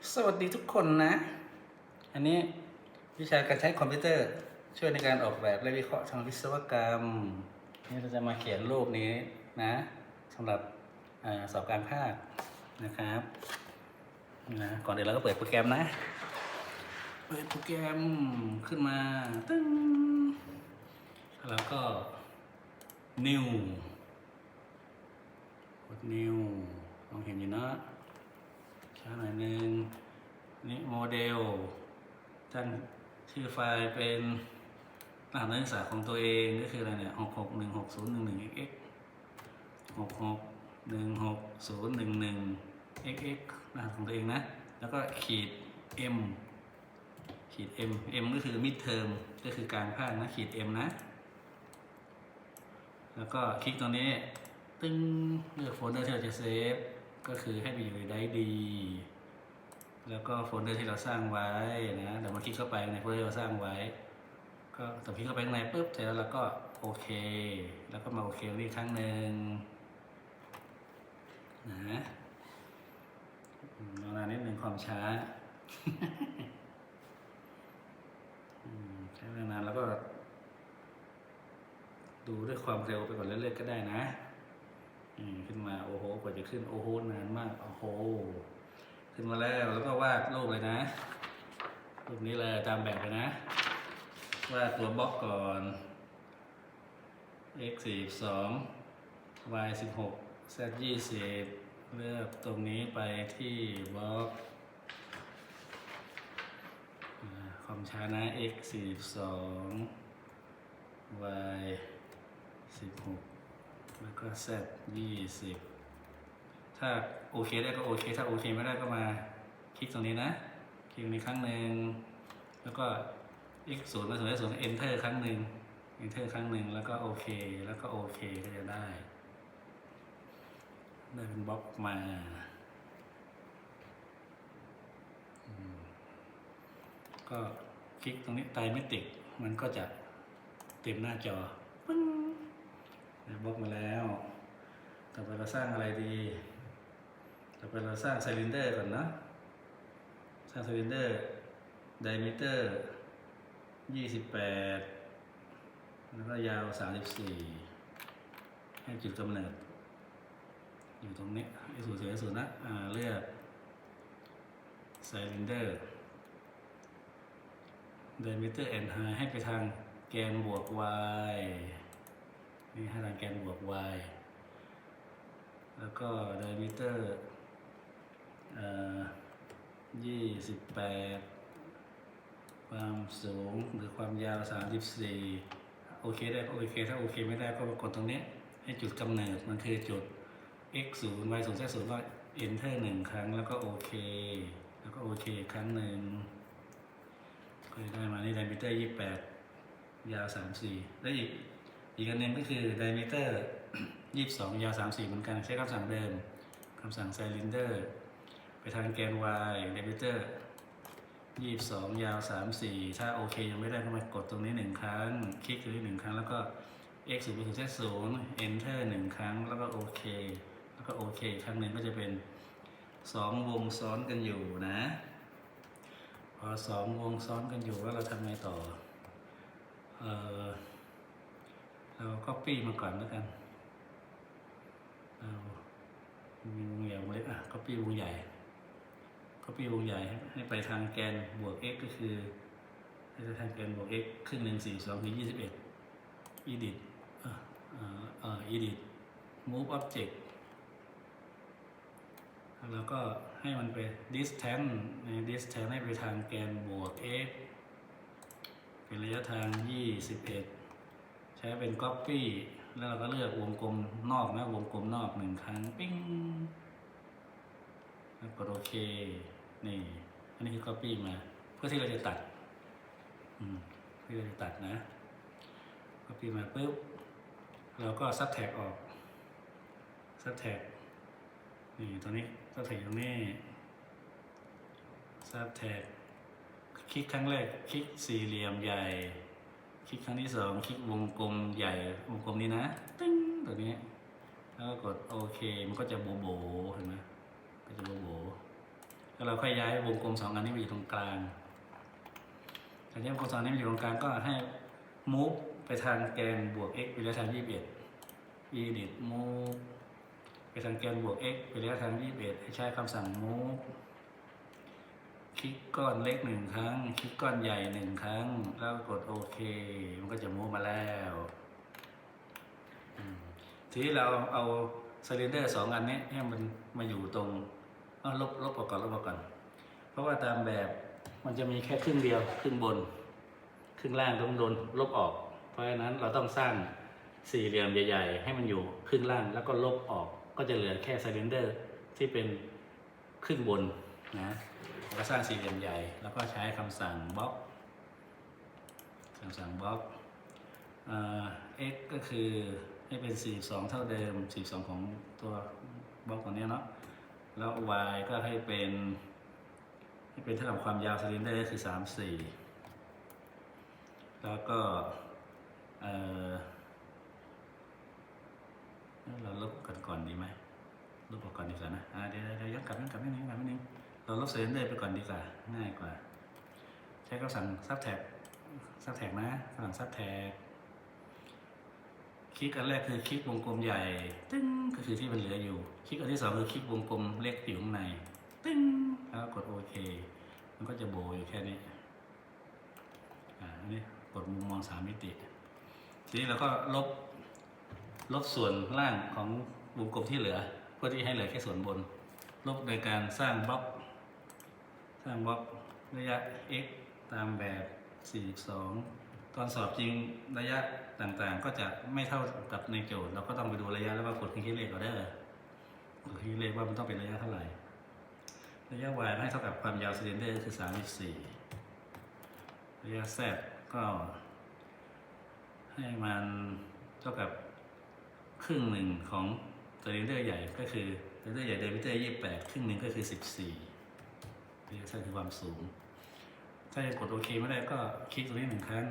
สวัสดีทุกคนนะ อันนี้วิชาการใช้คอมพิวเตอร์ ช่วยในการออกแบบและวิเคราะห์ทางวิศวกรรม นี่เราจะมาเขียนรูปนี้นะสำหรับอสอบการภาคนะครับนะก่อนเดี๋ยวเราก็เปิดโปรแกรมนะ เปิดโปรแกรมขึ้นมาตึ้งแล้วก็ new กด new มองเห็นอยู่เนอะ ช้าหน่อยหนึ่งนี่โมเดลตั้งชื่อไฟล์เป็นรหัสนักศึกษาของตัวเองก็คืออะไรเนี่ยหกหกหนึ่งหกศูนย์หนึ่งหนึ่ง x หกหกหนึ่งหกศูนย์หนึ่งหนึ่ง x x รหัสของตัวเองนะ แล้วก็ขีด m ขีด m m ก็คือ mid term ก็คือการภาคนะขีด m นะ แล้วก็คลิกตรงนี้ ตึ้งเลือกโฟลเดอร์ที่เราจะเซฟ ก็คือให้ไปอยู่ในไดร์ดี แล้วก็โฟลเดอร์ที่เราสร้างไว้นะเดี๋ยวมาคลิกเข้าไปในโฟลเดอร์ที่เราสร้างไว้ ก็ต่อคลิกเข้าไปข้างในปุ๊บเสร็จแล้วเราก็โอเค แล้วก็มาโอเคอีกครั้งหนึ่งนะนานนิดหนึ่งความช้าใช้เวลานานแล้วก็ ดูด้วยความเร็วไปก่อนเรื่อยๆก็ได้นะ ขึ้นมาโอ้โหกว่าจะขึ้นโอ้โหนานมากโอ้โหขึ้นมาแล้วแล้วก็วาดรูปเลยนะรูปนี้เลยตามแบบเลยนะวาดตัวบล็อกก่อน x สี่สอง y สิบหก z ยี่สิบเลือกตรงนี้ไปที่บล็อกความช้านะ x สี่สอง y สิบหก แล้วก็ z ยี่สิบถ้าโอเคได้ก็โอเค ถ้าโอเคไม่ได้ก็มาคลิกตรงนี้นะ คลิกตรงนี้ครั้งหนึ่ง แล้วก็ x ศูนย์มาศูนย์ศูนย์ enter ครั้งหนึ่ง enter ครั้งหนึ่ง แล้วก็โอเค แล้วก็โอเคก็จะได้ ได้เป็นบล็อกมาก็คลิกตรงนี้ไตรเมติกมันก็จะเต็มหน้าจอ บล็อกมาแล้ว ต่อไปเราสร้างอะไรดี ต่อไปเราสร้างไซลินเดอร์ก่อนนะ สร้างไซลินเดอร์ไดมิเตอร์ยี่สิบแปดแล้วก็ยาวสามสิบสี่ให้จุดกำเนิด อยู่ตรงนี้ไอ้ศูนย์ศูนย์ศูนย์นะอ่าเลือกไซลินเดอร์ไดมิเตอร์แอนไฮให้ไปทางแกนบวก y นี่ให้ทางแกนบวก y แล้วก็ไดมิเตอร์ยี่สิบแปดความสูงหรือความยาวสามสิบสี่โอเคได้ก็โอเค ถ้าโอเคไม่ได้ก็มากดตรงนี้ ให้จุดกำเนิดมันคือจุด x ศูนย์ y ศูนย์ z ศูนย์ก็ enter หนึ่งครั้งแล้วก็โอเค แล้วก็โอเคครั้งหนึ่งก็จะได้มานี่ไดมิเตอร์ยี่แปดยาวสามสี่แล้วอีก อีกอันหนึ่งก็คือ diameter ยี่สองยาวสามสี่เหมือนกันใช้คำสั่งเดิมคำสั่ง cylinder ไปทางแกน y diameter ยี่สองยาวสามสี่ถ้าโอเคยังไม่ได้ก็มากดตรงนี้หนึ่งครั้ง คลิกตรงนี้หนึ่งครั้ง แล้วก็ x ศูนย์เป็นศูนย์ z ศูนย์ enter หนึ่งครั้ง แล้วก็โอเค แล้วก็โอเคครั้งหนึ่งก็จะเป็นสองวงซ้อนกันอยู่นะ พอสองวงซ้อนกันอยู่แล้วเราทำไงต่อ เอ่อ เราก็ปี้มาก่อนแล้วกันเรามีวงใหญ่วงเล็กอะก็ปี้วงใหญ่ก็ปี้วงใหญ่ให้ไปทางแกนบวก x ก็คือให้ไปทางแกนบวก x ครึ่งหนึ่งสี่สองถึงยี่สิบเอ็ด edit เอ่อเอ่อเอ่อ edit move object แล้วก็ให้มันไป distance ใน distance ให้ไปทางแกนบวก x เป็นระยะทางยี่สิบเอ็ด ช้เป็น Copy แล้วเราก็เลือกวงกลมนอกนะวงกลมนอกหนึ่งครั้งปิ้งแล้วกดโอเคนี่อันนี้คือ Copy มา เพื่อที่เราจะตัดเพื่อที่เราจะตัดนะ Copy มาปุ๊บเราก็ซับแท็กออกซับแท็กนี่ตรงนี้ซับแท็กตรงนี้ซับแท็กคลิกครั้งแรกคลิกสี่เหลี่ยมใหญ่ คลิกครั้งที่สองคลิกวงกลมใหญ่วงกลมนี้นะตึ้งตัวนี้ แล้วก็กดโอเค มันก็จะโบโบเห็นไหมก็จะโบโบแล้วเราค่อยย้ายวงกลมสองอันนี้มาอยู่ตรงกลางแต่นี้วงกลมสองอันนี้มาอยู่ตรงกลางก็ให้ move ไปทางแกนบวก x ไประยะทาง21 edit move ไปทางแกนบวก x ไประยะทาง21ให้ใช้คำสั่ง move ลิกก้อนเล็กหนึ่งครั้ง คลิกก้อนใหญ่หนึ่งครั้ง แล้วกดโอเค มันก็จะ move มาแล้วทีนี้เราเอาซิลินเดอร์สองอันนี้ให้มันมาอยู่ตรงเอาลบลบออกก่อนลบออกก่อน เพราะว่าตามแบบมันจะมีแค่ครึ่งเดียวครึ่งบน ครึ่งล่างต้องโดนลบออก เพราะฉะนั้นเราต้องสร้างสี่เหลี่ยมใหญ่ ๆ ให้มันอยู่ครึ่งล่างแล้วก็ลบออก ก็จะเหลือแค่ไซเลนเดอร์ที่เป็นครึ่งบนนะ เราก็สร้างสี่เหลี่ยมใหญ่ แล้วก็ใช้คำสั่งบล็อกคำสั่งบล็อก x ก็คือให้เป็น 42 เท่าเดิม 42 ของตัวบล็อกตัวนี้เนาะ แล้ว y ก็ให้เป็นให้เป็นเท่ากับความยาวซิลินเดอร์คือ 34 แล้วก็เออเราลบกันก่อนดีไหมลบออกก่อนดีกว่านะเดี๋ยวเดี๋ยวย้อนกลับย้อนกลับนิดนึงกลับนิดนึง เราลบซิลินเดอร์ไปก่อนดีกว่า ง่ายกว่า ใช้คำสั่งซับแท็กซับแท็กนะคำสั่งซับแท็กคลิกอันแรกคือคลิกวงกลมใหญ่ ตึ้งก็คือที่มันเหลืออยู่ คลิกอันที่สองคือคลิกวงกลมเล็กอยู่ข้างใน ตึ้งแล้วกดโอเค มันก็จะโบอยู่แค่นี้ อ่าอันนี้กดมุมมองสามมิติ ทีนี้เราก็ลบ ลบส่วนล่างของวงกลมที่เหลือ เพื่อที่ให้เหลือแค่ส่วนบน ลบโดยการสร้างบล็อก สร้างบล็อกระยะ x ตามแบบ 42 ตอนสอบจริงระยะต่างๆ ก็จะไม่เท่ากับในโจทย์เราก็ต้องไปดูระยะแล้วว่ากดเครื่องคิดเลขเอาได้เลยกดเครื่องคิดเลขว่ามันต้องเป็นระยะเท่าไหร่ ระยะ y ให้เท่ากับความยาวซิลินเดอร์คือ 34 ระยะ z ก็ให้มันเท่ากับครึ่งหนึ่งของซิลินเดอร์ใหญ่ก็คือซิลินเดอร์ใหญ่เดมิเตอร์28ครึ่งหนึ่งก็คือ14ะยะ z คือความสูง ถ้าจะกดโอเคไม่ได้ก็คลิกตรงนี้หนึ่งครั้ง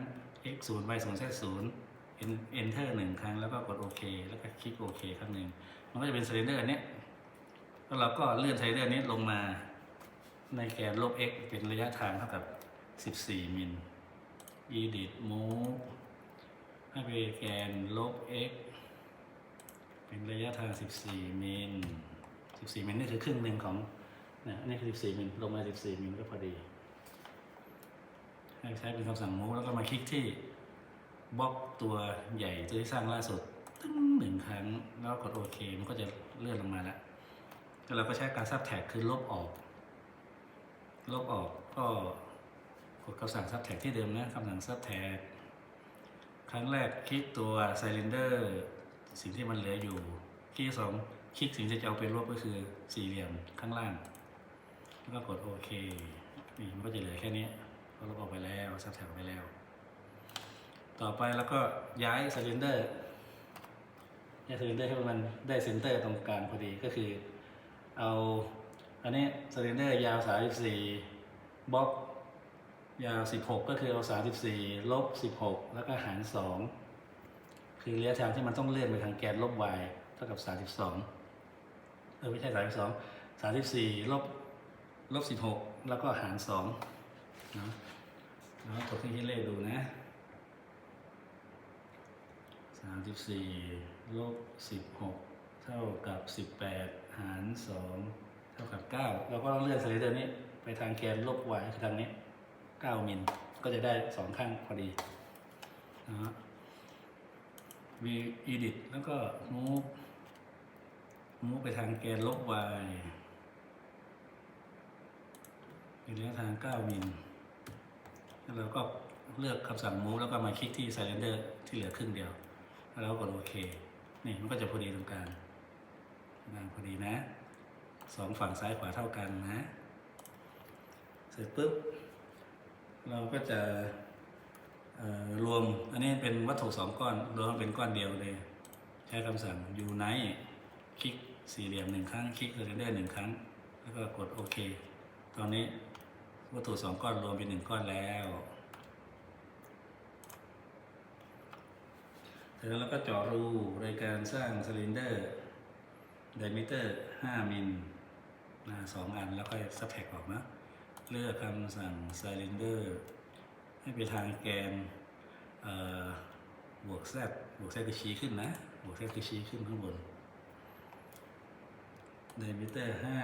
x 0 y 0 z 0 enter หนึ่งครั้งแล้วก็กดโอเคแล้วก็คลิกโอเคครั้งหนึ่งมันก็จะเป็นซิลินเดอร์อันนี้แล้วเราก็เลื่อนซิลินเดอร์นี้ลงมาในแกนลบ x เป็นระยะทางเท่ากับ 14 มิล edit move ให้ไปแกนลบ x เป็นระยะทาง 14 มิล 14 มิลนี่คือครึ่งหนึ่งของ นะอันนี่คือ14มิลลงมา 14มิลก็พอดีให้ใช้เป็นคำสั่ง move แล้วก็มาคลิกที่บล็อกตัวใหญ่ตัวที่สร้างล่าสุดตึ้งหนึ่งครั้งแล้วกดโอเคมันก็จะเลื่อนลงมาแล้วแล้วเราก็ใช้การซับแท็กคือลบออก ลบออกก็กดคำสั่งซับแท็กที่เดิมนะคำสั่งซับแท็กครั้งแรกคลิกตัวไซเลนเดอร์สิ่งที่มันเหลืออยู่คลิกสองคลิกสิ่งที่จะเอาไปลบก็คือสี่เหลี่ยมข้างล่าง แล้วก็กดโอเคนี่มันก็จะเหลือแค่นี้ก็ลบออกไปแล้วซับแท็กออกไปแล้ว ต่อไปแล้วก็ย้ายไซเลนเดอร์ย้ายไซเลนเดอร์ให้มันได้เซนเตอร์ตรงกลางพอดีก็คือ เอาอันนี้ซิลินเดอร์ยาว 34บล็อกยาว 16 ก็คือเอา 34 ลบ 16 แล้วก็หาร 2 คือระยะทางที่มันต้องเลื่อนไปทางแกนลบ y เท่ากับ 32 เออไม่ใช่ 32 34 ลบ ลบ16แล้วก็หาร2นะแล้วกดเครื่องคิดเลขดูนะ34ลบ16เท่ากับ18หาร2เท่ากับ9เราก็ต้องเลื่อนสไลเดอร์นี้ ไปทางแกนลบ y คือทางนี้9มิลก็จะได้สองข้างพอดีนะฮะ v edit แล้วก็ move move ไปทางแกนลบ y เป็นระยะทาง 9 มิลแล้วเราก็เลือกคำสั่ง move แล้วก็มาคลิกที่ cylinder ที่เหลือครึ่งเดียว แล้วกดโอเค นี่มันก็จะพอดีตรงกลางตรงกลางพอดีนะสองฝั่งซ้ายขวาเท่ากันนะ เสร็จปุ๊บ เราก็จะรวม อันนี้เป็นวัตถุสองก้อน รวมเป็นก้อนเดียวเลย ใช้คำสั่ง unite คลิกสี่เหลี่ยมหนึ่งครั้ง คลิกเรนเดอร์หนึ่งครั้ง แล้วก็กดโอเค ตอนนี้ วัตถุสองก้อนรวมเป็นหนึ่งก้อนแล้วเสร็จแล้วเราก็เจาะรูโดยการสร้างซิลินเดอร์ไดมิเตอร์5มิลนะสองอันแล้วค่อยซับแท็กออกนะ เลือกคำสั่ง cylinder ให้ไปทางแกนบวก z บวก z คือชี้ขึ้นนะ บวก z คือชี้ขึ้นข้างบนไดมิเตอร์ห้า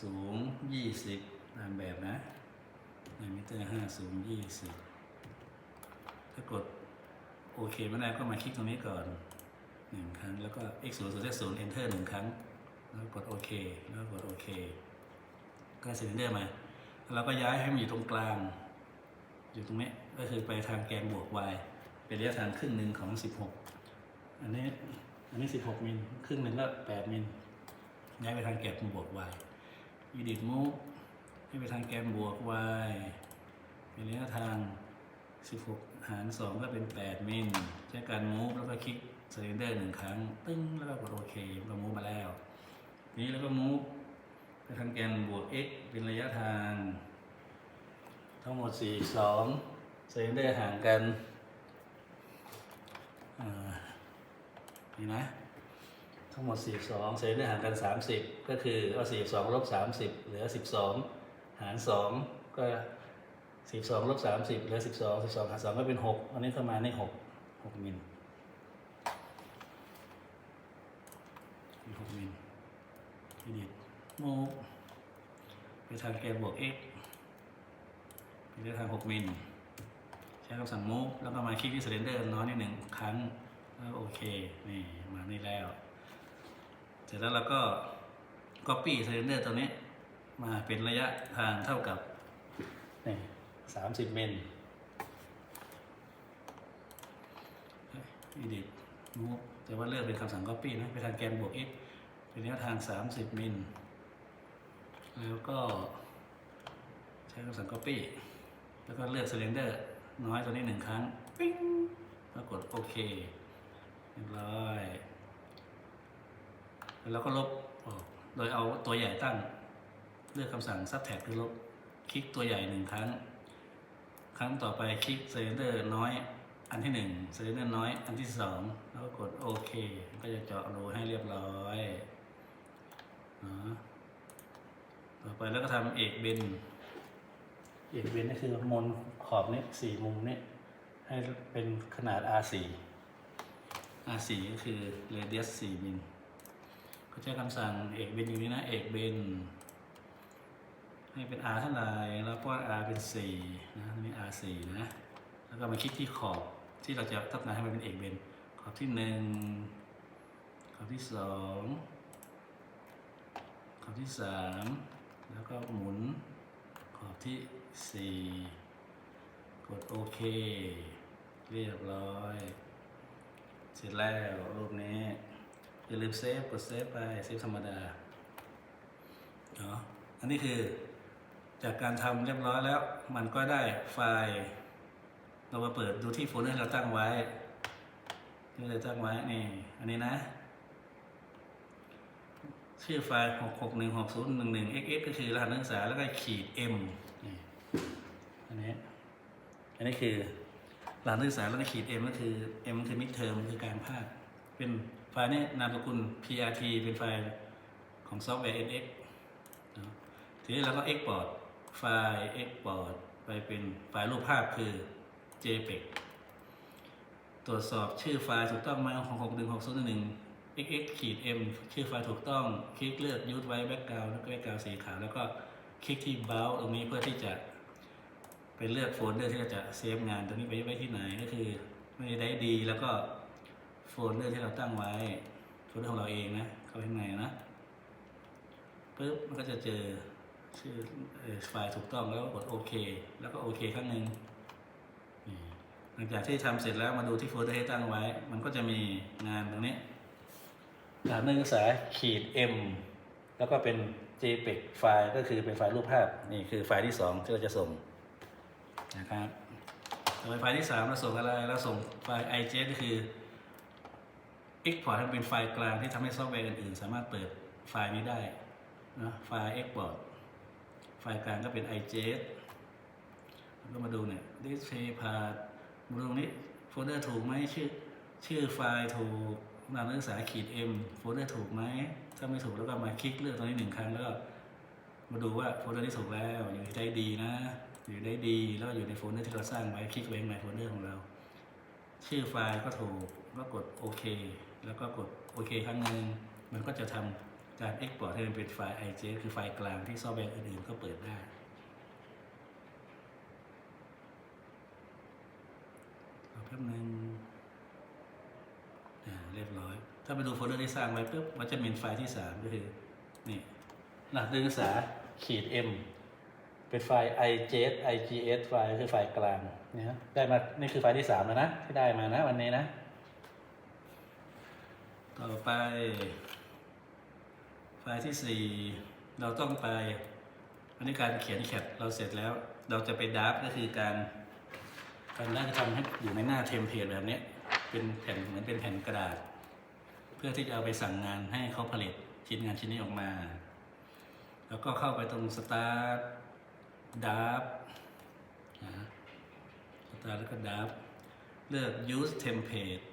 สูงยี่สิบตามแบบนะ ไดมิเตอร์ห้าสูงยี่สิบถ้ากดโอเคไม่ได้ก็มาคลิกตรงนี้ก่อนหนึ่งครั้ง แล้วก็ x 0 0 z 0 enter หนึ่งครั้ง แล้วกดโอเค แล้วกดโอเค ก็ซิลินเดอร์มาเราก็ย้ายให้มันอยู่ตรงกลาง อยู่ตรงนี้ก็คือไปทางแกนบวก y เป็นระยะทางครึ่งหนึ่งของ 16 อันนี้อันนี้ 16 มิลครึ่งหนึ่งก็8มิลย้ายไปทางแกนบวก y edit move ให้ไปทางแกนบวก y เป็นระยะทาง 16 หาร 2 ก็เป็น 8 มิลใช้การ move แล้วก็คลิก cylinder หนึ่งครั้ง ตึ้งแล้วก็กดโอเคก็ move มาแล้ว ทีนี้แล้วก็ move ไปทางแกนบวก x เป็นระยะทาง ทั้งหมด 42 cylinder ห่างกันนี่นะทั้งหมด 42เซนได้ห่างกัน 30 ก็คือเอา42ลบ30 เหลือ 12 หาร2ก็42ลบ30เหลือ12 12หาร2ก็เป็น6อันนี้เข้ามาใน6 6มิลมี6มิลทีนี้โมไปทางแกนบวก x ไปทาง6มิลใช้คำสั่ง move แล้วก็มาคลิกที่ cylinder น้อยนิดหนึ่งครั้งแล้วโอเค นี่ มานี่แล้ว เสร็จแล้วเราก็ copy cylinder ตัวนี้ มาเป็นระยะทางเท่ากับนี่สามสิบมิล edit move แต่ว่าเลือกเป็นคำสั่ง copy นะ ไปทางแกนบวก x เป็นระยะทางสามสิบมิล แล้วก็ใช้คำสั่ง copy แล้วก็เลือก cylinder น้อยตัวนี้หนึ่งครั้ง ปิ้งแล้วกดโอเคเรียบร้อย แล้วก็ลบออก โดยเอาตัวใหญ่ตั้ง ลือกคำสั่ง subtract คือลบ คลิกตัวใหญ่หนึ่งครั้ง ครั้งต่อไปคลิก cylinder น้อย อันที่หนึ่ง cylinder น้อย อันที่สองแล้วก็กดโอเค ก็จะเจาะรูให้เรียบร้อยนะต่อไปแล้วก็ทำเอกเบน เอกเบนนี่คือมนขอบนี้สี่มุมนี้ให้เป็นขนาด R4 R4 ก็คือ radius 4มิลก็ใช้คำสั่งเอกเบนอยู่นี้นะ เอกเบน ให้เป็น r เท่าไหร่แล้วก็ r เป็น4นะนี่ r 4นะ แล้วก็มาคลิกที่ขอบที่เราจะต้องาให้มันเป็นเอกเบนขอบที่หนึ่งขอบที่สองขอบที่สามแล้วก็หมุนขอบที่สี่กดโอเค เรียบร้อย เสร็จแล้วรูปนี้ อย่าลืมเซฟ กดเซฟไป เซฟธรรมดาเนาะอันนี้คือ จากการทำเรียบร้อยแล้ว มันก็ได้ไฟล์ เรามาเปิดดูที่โฟลเดอร์ที่เราตั้งไว้ที่เราตั้งไว้นี่อันนี้นะ ชื่อไฟล์ 6616011 xx ก็คือรหัสนักศึกษาแล้วก็ขีด m อันนี้ อันนี้คือรหัสนักศึกษาแล้วก็ขีด m ก็คือ m คือ mid term คือการภาค เป็นไฟล์นี้นามสกุล PRT เป็นไฟล์ของซอฟต์แวร์ NX ทีนี้เราก็ export ไฟล์ export ไปเป็นไฟล์รูปภาพคือ JPEG ตรวจสอบชื่อไฟล์ถูกต้องไหมของ61601 xx ขีด m ชื่อไฟล์ถูกต้อง คลิกเลือก use ไว้ background แล้วก็ background สีขาว แล้วก็คลิกที่ browse ตรงนี้เพื่อที่จะไปเลือกโฟลเดอร์ที่เราจะเซฟงานตรงนี้ไปไว้ที่ไหนก็คือไม่ได้ดีแล้วก็โฟลเดอร์ที่เราตั้งไว้โฟลเดอร์ของเราเองนะ เข้าไปข้างในนะปุ๊บมันก็จะเจอ ชื่อออไฟล์ถูกต้องแล้วกดโอเค แล้วก็โอเคครั้งหนึ่งหลังจากที่ทำเสร็จแล้วมาดูที่โฟลเดอร์ที่ตั้งไว้ มันก็จะมีงานตรงนี้สานักศึกษาขีด m แล้วก็เป็น JPEG ไฟล์ก็คือเป็นไฟล์รูปภาพ นี่คือไฟล์ที่สองที่เราจะส่งนะครับต่อไปไฟล์ที่สามเราส่งอะไร เราส่งไฟล์ IJS ก็คือ export ให้เป็นไฟล์กลางที่ทำให้ซอฟต์แวร์อื่นๆ สามารถเปิดไฟล์นี้ได้นะไฟล์ export ไฟล์กลางก็เป็น IJS แล้วก็มาดูเนี่ย display path มาดูตรงนี้โฟลเดอร์ถูกไหมชื่อชื่อไฟล์ถูกนามนักศึกษาขีด m โฟลเดอร์ถูกไหม ถ้าไม่ถูกแล้วก็มาคลิกเลือกตรงนี้หนึ่งครั้งแล้วก็มาดูว่าโฟลเดอร์ที่ถูกแล้วอยู่ได้ดีนะ อยู่ได้ดีแล้วอยู่ในโฟลเดอร์ที่เราสร้างไว้คลิกไว้ในโฟลเดอร์ของเรา ชื่อไฟล์ก็ถูกก็กดโอเคแล้วก็กดโอเคครั้งหนึ่งมันก็จะทำ การ Export ให้มันเป็นไฟล์ IJ คือไฟล์กลางที่ซอฟต์แวร์อื่นๆก็เปิดได้รอแป๊บนึงเรียบร้อย ถ้าไปดูโฟลเดอร์ที่สร้างไว้ปุ๊บมันจะมีไฟล์ที่สามก็คือ นี่หลักศึกษาขีด m เป็นไฟล์ IJS IGS ไฟล์คือไฟล์กลางนะฮะได้มา นี่คือไฟล์ที่สามแล้วนะ ที่ได้มานะวันนี้นะ ต่อไป ไฟล์ที่สี่เราต้องไปอันนี้การเขียนแคปเราเสร็จแล้ว เราจะไปดับก็คือการ การน่าจะทำให้อยู่ในหน้าเทมเพลตแบบนี้เป็นแผ่นเหมือนเป็นแผ่นกระดาษ เพื่อที่จะเอาไปสั่งงานให้เขาผลิตชิ้นงานชิ้นนี้ออกมา แล้วก็เข้าไปตรง start d a f นะสตาร์ทแล้วก็ d a f เลือก use template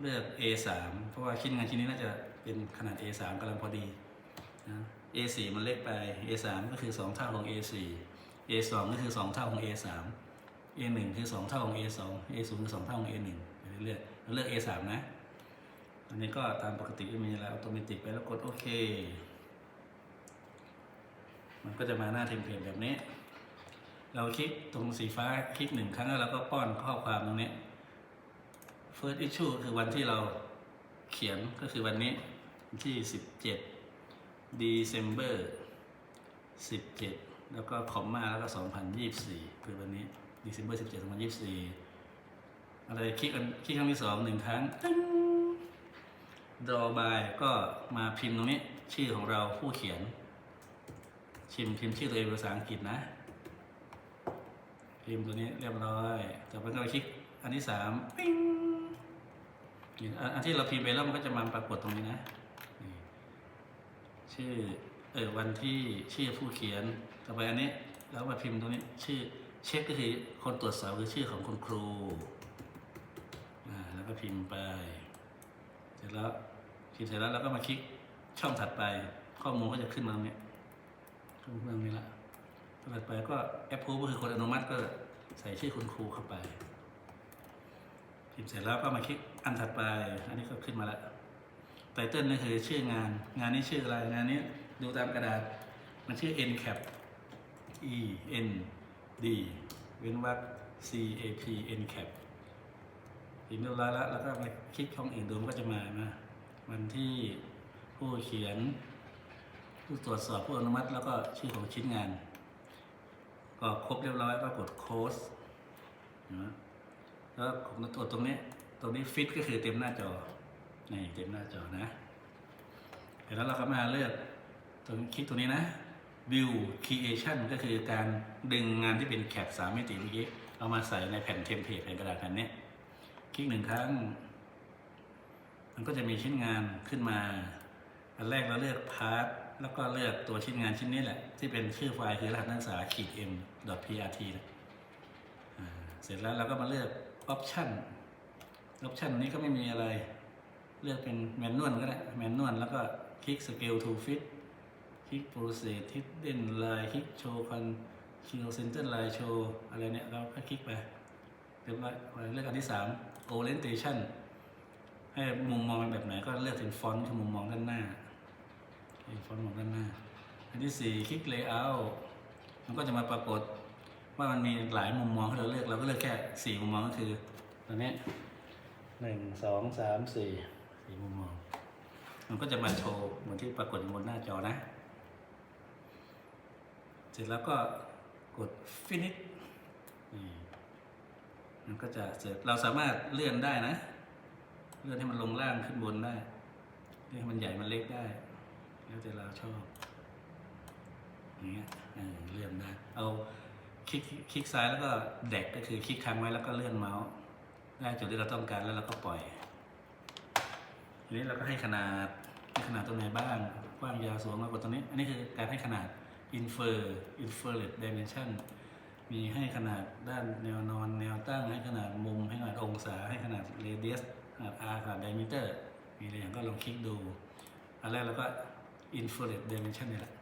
เลือก A3 เพราะว่าชิ้นงานชิ้นนี้น่าจะเป็นขนาด A3 กำลังพอดี นะ A4 มันเล็กไป A3 ก็คือ 2 เท่าของ A4 A2 ก็คือ 2 เท่าของ A3 A1 คือ 2 เท่าของ A2 A0 คือ 2 เท่าของ A1 ไปเรื่อยๆเราเลือก A3 นะ อันนี้ก็ตามปกติก็มีแล้วอัตโนมัติไปแล้วกดโอเค มันก็จะมาหน้าเทมเพลตแบบนี้ เราคลิกตรงสีฟ้าคลิกหนึ่งครั้งแล้วเราก็ป้อนข้อความตรงนี้ first issue คือวันที่เราเขียนก็คือวันนี้ที่ 17 December 17 แล้วก็คอมมาแล้วก็ 2024 คือวันนี้ December 17 2024 อะไรคลิกอันคลิกครั้งที่สองหนึ่งครั้งตึ้ง draw by ก็มาพิมพ์ตรงนี้ชื่อของเราผู้เขียน ชิมพิมพ์ชื่อตัวเองภาษาอังกฤษนะ พิมพ์ตัวนี้เรียบร้อยต่อไปก็ไปคลิกอันที่สามปิ้งอันที่เราพิมพ์ไปแล้วมันก็จะมาปรากฏตรงนี้นะ ชื่อเออวันที่ชื่อผู้เขียนต่อไปอันนี้แล้วมาพิมพ์ตรงนี้ชื่อเช็คก็คือคนตรวจสอบคือชื่อของคุณครูอ่าแล้วก็พิมพ์ไป เสร็จแล้วพิมพ์เสร็จแล้วเราก็มาคลิกช่องถัดไป ข้อมูลก็จะขึ้นมาตรงนี้ขึ้นมาตรงนี้ละถัดไปก็แอปพูก็คือคนอนุมัติก็ใส่ชื่อคุณครูเข้าไปพิมพ์เสร็จแล้วก็มาคลิกอันถัดไป อันนี้ก็ขึ้นมาแล้ว ไตเติ้ลนี่คือชื่องาน งานนี้ชื่ออะไรงานนี้ดูตามกระดาษ มันชื่อ NCAP E N D เว้นวรรค C A P NCAP พิมพ์เรียบร้อยแล้วแล้วก็ไปคลิกช่องอื่นดูมันก็จะมานะวันที่ผู้เขียน ผู้ตรวจสอบผู้อนุมัติ แล้วก็ชื่อของชิ้นงาน ก็ครบเรียบร้อยก็กดโค้ดนะแล้วผมกดตรงนี้ตรงนี้ฟิตก็คือเต็มหน้าจอ นี่เต็มหน้าจอนะเสร็จแล้วเราก็มาเลือกตรงคลิกตรงนี้นะ view creation ก็คือการดึงงานที่เป็นแคปสามมิติเมื่อกี้เอามาใส่ในแผ่นเทมเพลตแผ่นกระดาษแผ่นนี้คลิกหนึ่งครั้ง มันก็จะมีชิ้นงานขึ้นมา อันแรกเราเลือกพาร์ทแล้วก็เลือกตัวชิ้นงานชิ้นนี้แหละ ที่เป็นชื่อไฟล์คือรหัสนักศึกษาขีด m prt เสร็จแล้วเราก็มาเลือก option option นี้ก็ไม่มีอะไร เลือกเป็นแมนนวลก็ได้แมนนวลแล้วก็คลิก scale to fit คลิก process hidden line คลิก show con show center line show อะไรเนี่ยเราก็คลิกไปเรียบร้อยเลือกอันที่สาม orientation ให้มุมมองเป็นแบบไหนก็เลือกเป็นฟอนต์คือมุมมองด้านหน้าเป็นฟอนต์มองด้านหน้า อันที่สี่คลิก layout มันก็จะมาปรากฏว่ามันมีหลายมุมมองให้เราเลือกเราก็เลือกแค่สี่มุมมองก็คือตัวนี้หนึ่งสองสามสี่ สี่มุมมอง มันก็จะมาโชว์เหมือนที่ปรากฏอยู่บนหน้าจอนะ เสร็จแล้วก็กด finish มันก็จะเสร็จ เราสามารถเลื่อนได้นะ เลื่อนให้มันลงล่างขึ้นบนได้เลื่อนให้มันใหญ่มันเล็กได้ แล้วแต่เราชอบอย่างเงี้ยเลื่อนได้ เอาคลิกคลิกซ้ายแล้วก็แดกก็คือคลิกค้างไว้แล้วก็เลื่อนเมาส์ได้จุดที่เราต้องการแล้วเราก็ปล่อย นี้เราก็ให้ขนาดให้ขนาดตรงไหนบ้างกว้างยาวสูงมากกว่าตรงนี้ อันนี้คือการให้ขนาด infer inferred dimension มีให้ขนาดด้านแนวนอนแนวตั้งให้ขนาดมุม ให้ขนาดองศา ให้ขนาด radius ขนาด r ขนาด diameter มีอะไรอย่างก็ลองคลิกดูอันแรกเราก็ infrared dimension นี่แหละ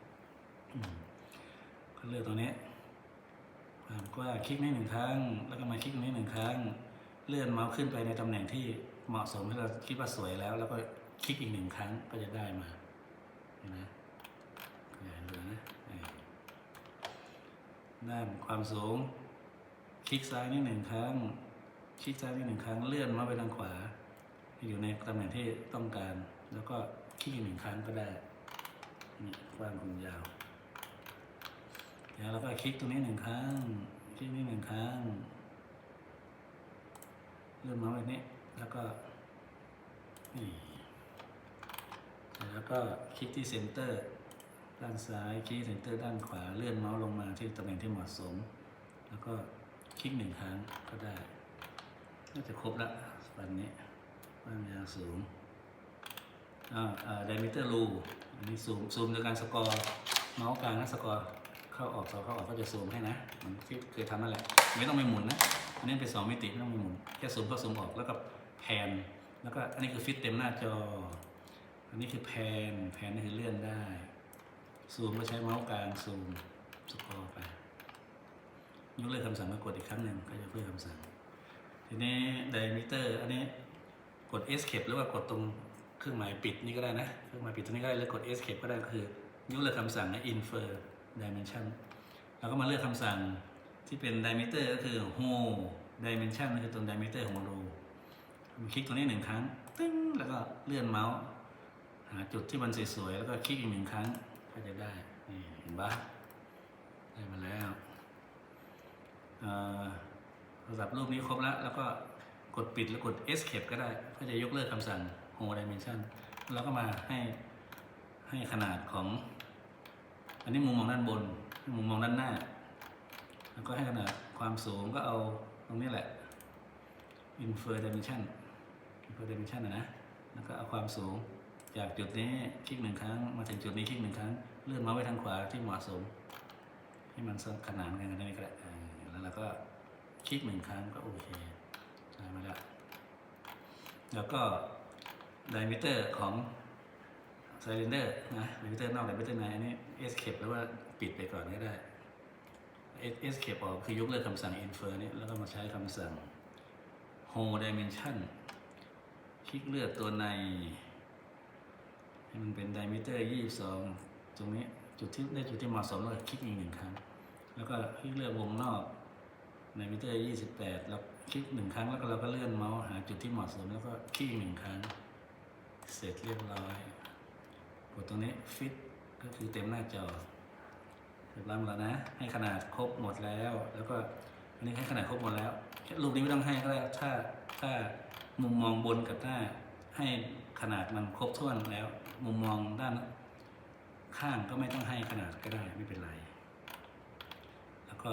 ก็เลือกตรงนี้ความกว้างคลิกนี้หนึ่งครั้ง แล้วก็มาคลิกนี้หนึ่งครั้ง เลื่อนเมาส์ขึ้นไปในตำแหน่งที่ เหมาะสมที่เราคิดว่าสวยแล้ว แล้วก็คลิกอีกหนึ่งครั้งก็จะได้มาเห็นไหมอย่าดูนะนี่ด้านความสูง คลิกซ้ายนี่หนึ่งครั้ง คลิกซ้ายนี่หนึ่งครั้งเลื่อนมาไปทางขวา อยู่ในตำแหน่งที่ต้องการ แล้วก็คลิกอีกหนึ่งครั้งก็ได้นี่กว้างความยาวแล้วเราก็คลิกตรงนี้หนึ่งครั้ง คลิกนี้หนึ่งครั้ง เลื่อนมาแบบนี้ แล้วก็นี่แล้วก็คลิกที่เซนเตอร์ด้านซ้ายคลิกเซนเตอร์ด้านขวาเลื่อนเมาส์ลงมาที่ตำแหน่งที่เหมาะสม แล้วก็คลิกหนึ่งครั้งก็ได้น่าจะครบละวันนี้ความยาวสูงอ่าอ่า diameter rule อันนี้ซูมซูมโดยการสกอร์เมาส์กลางและสกอร์เข้าออกสอเข้าออกก็จะซูมให้นะเหมือนที่เคยทำนั่นแหละไม่ต้องไปหมุนนะอันนี้เป็นสองมิติไม่ต้องไปหมุนแค่ซูมเข้าซูมออกแล้วก็ แพนแล้วก็อันนี้คือฟิตเต็มหน้าจอ อันนี้คือแพนแพนนี่คือเลื่อนได้ ซูมก็ใช้เมาส์กลางซูมสกอร์ไปยกเลิกคำสั่งมากดอีกครั้งหนึ่งก็จะเพื่อคำสั่ง ทีนี้ diameter อันนี้กด escape หรือว่ากดตรงเครื่องหมายปิดนี่ก็ได้นะ เครื่องหมายปิดตรงนี้ก็ได้หรือกด escape ก็ได้ก็คือยกเลิกคำสั่งนะ infer dimension แล้วก็มาเลือกคำสั่งที่เป็น diameter ก็คือ whole dimension ก็คือตรง diameter ของรู คลิกตรงนี้หนึ่งครั้งตึ้งแล้วก็เลื่อนเมาส์หาจุดที่มันสวยๆแล้วก็คลิกอีกหนึ่งครั้งก็จะได้นี่เห็นปะได้มาแล้วอ่อโทรศัพท์รูปนี้ครบแล้ว แล้วก็กดปิดแล้วกด escape ก็ได้เพื่อจะยกเลิกคำสั่ง whole dimension แล้วก็มาให้ให้ขนาดของ อันนี้มุมมองด้านบน มุมมองด้านหน้า แล้วก็ให้ขนาดความสูงก็เอาตรงนี้แหละ infer dimension infer dimension นะนะแล้วก็เอาความสูงจากจุดนี้คลิกหนึ่งครั้ง มาถึงจุดนี้คลิกหนึ่งครั้ง เลื่อนมาไว้ทางขวาที่เหมาะสม ให้มันขนานกันกันได้ก็ได้เออแล้วเราก็คลิกหนึ่งครั้งก็โอเคได้มาแล้วแล้วก็ diameter ของ cylinder นะ diameter นอก diameter ในอันนี้ escape หรือว่าปิดไปก่อนก็ได้ escape ออกคือยกเลิกคำสั่ง infer นี่แล้วก็มาใช้คำสั่ง whole dimension คลิกเลือกตัวใน ให้มันเป็น diameter 22 ตรงนี้จุดที่ได้จุดที่เหมาะสมแล้วคลิกอีกหนึ่งครั้ง แล้วก็คลิกเลือกวงนอก diameter 28 แล้วคลิกหนึ่งครั้งแล้วก็เราก็เลื่อนเมาส์หาจุดที่เหมาะสมแล้วก็คลิกอีกหนึ่งครั้ง เสร็จเรียบร้อยกดตรงนี้ fit ก็คือเต็มหน้าจอเรียบร้อยหมดแล้วนะ ให้ขนาดครบหมดแล้ว แล้วก็อันนี้ให้ขนาดครบหมดแล้วรูปนี้ไม่ต้องให้ก็ได้ถ้าถ้า มุมมองบนกับหน้า ให้ขนาดมันครบถ้วนแล้ว มุมมองด้านข้างก็ไม่ต้องให้ขนาดก็ได้ไม่เป็นไร แล้วก็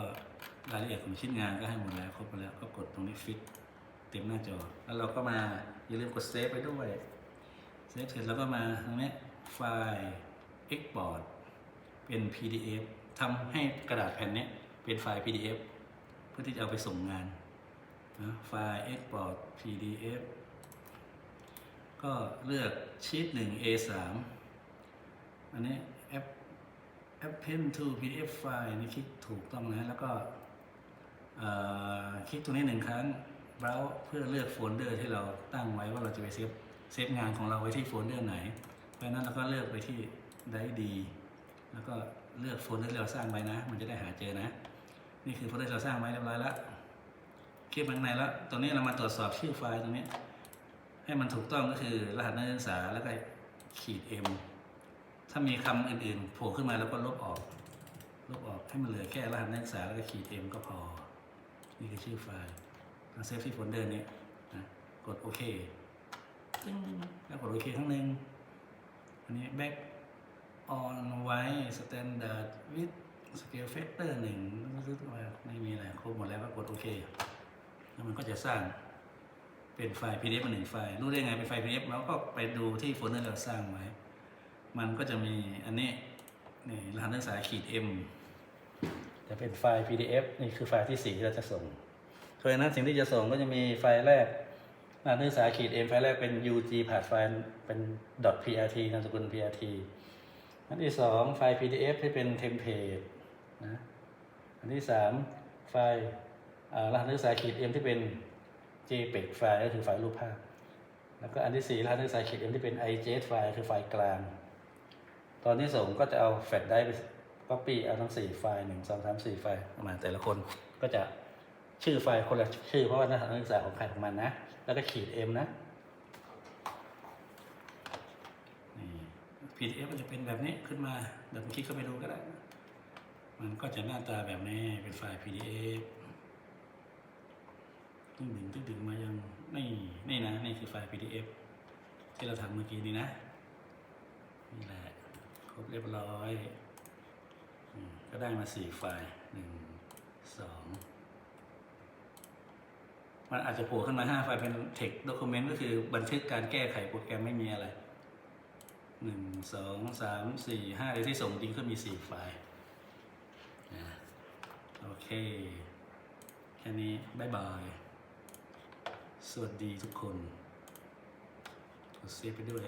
รายละเอียดของชิ้นงานก็ให้หมดแล้วครบหมดแล้วก็กดตรงนี้ฟิตเต็มหน้าจอ แล้วเราก็มาอย่าลืมกดเซฟไปด้วยเซฟเสร็จแล้วก็มาตรงนี้ไฟล์ export เป็น PDF ทำให้กระดาษแผ่นนี้เป็นไฟล์ PDF เพื่อที่จะเอาไปส่งงาน นะไฟล์ export PDF ก็เลือกชีต1 A3 อันนี้ app append to PDF file นี่คลิกถูกต้องนะแล้วก็คลิกตรงนี้หนึ่งครั้ง browse เพื่อเลือกโฟลเดอร์ที่เราตั้งไว้ว่าเราจะไปเซฟเซฟงานของเราไว้ที่โฟลเดอร์ไหน เพราะฉะนั้นเราก็เลือกไปที่ได้ดี แล้วก็เลือกโฟลเดอร์ที่เราสร้างไว้นะ มันจะได้หาเจอนะ นี่คือโฟลเดอร์ที่เราสร้างไว้เรียบร้อยแล้ว คลิปข้างในแล้วตรงนี้เรามาตรวจสอบชื่อไฟล์ตรงนี้ ให้มันถูกต้องก็คือรหัสนักศึกษาแล้วก็ขีด M ถ้ามีคำอื่นๆโผล่ขึ้นมาแล้วก็ลบออกลบออกให้มันเหลือแค่รหัสนักศึกษาแล้วก็ขีด M ก็พอ นี่คือชื่อไฟล์เราเซฟที่โฟลเดอร์นี้นะกดโอเคตึ้งแล้วกดโอเคครั้งหนึ่งอันนี้ back on ไว้ standard with scale factor หนึ่งไม่มีอะไรครบหมดแล้วก็กดโอเค แล้วมันก็จะสร้างเป็นไฟล์ PDF มาหนึ่งไฟล์ รู้ได้ไงเป็นไฟล์ PDF แล้วก็ไปดูที่โฟลเดอร์เราสร้างไว้ มันก็จะมีอันนี้นี่รหัสนักศึกษาขีด M จะเป็นไฟล์ PDF นี่คือไฟล์ที่สี่ที่เราจะส่งเพราะฉะนั้นสิ่งที่จะส่งก็จะมีไฟล์แรกรหัสนักศึกษาขีด M ไฟล์แรกเป็น UG ผ่านไฟล์เป็น .prt นามสกุล prt อันที่สองไฟล์ PDF ที่เป็นเทมเพลตนะ อันที่สามไฟล์ รหัสนักศึกษาขีด M ที่เป็น JPEG ไฟล์ก็คือไฟล์รูปภาพ แล้วก็อันที่สี่รหัสนักศึกษาขีด M ที่เป็น IJS ไฟล์คือไฟล์กลาง ตอนที่ส่งก็จะเอาแฟลชไดรฟ์ไปก๊อปปี้เอาทั้งสี่ไฟล์หนึ่งสองสามสี่ไฟล์มาแต่ละคนก็จะชื่อไฟล์คนละชื่อเพราะว่านักศึกษาของใครของมันนะ แล้วก็ขีด M นะนี่ PDF มันจะเป็นแบบนี้ขึ้นมาเดี๋ยวผมคลิกเข้าไปดูก็ได้ มันก็จะหน้าตาแบบนี้เป็นไฟล์ PDF ตึ้งดึงตึ้งดึงมายังนี่นี่นะนี่คือไฟล์ PDF ที่เราทำเมื่อกี้นี้นะนี่แหละครบเรียบร้อยอก็ได้มาสี่ไฟล์หนึ่งสองมันอาจจะโผล่ขึ้นมาห้าไฟล์เป็น text document ก็คือบันทึกการแก้ไขโปรแกรมไม่มีอะไรหนึ่งสองสามสี่ห้าที่ส่งจริงก็มีสี่ไฟล์นะโอเค แค่นี้บายบาย สวัสดีทุกคนกดเซฟไปด้วย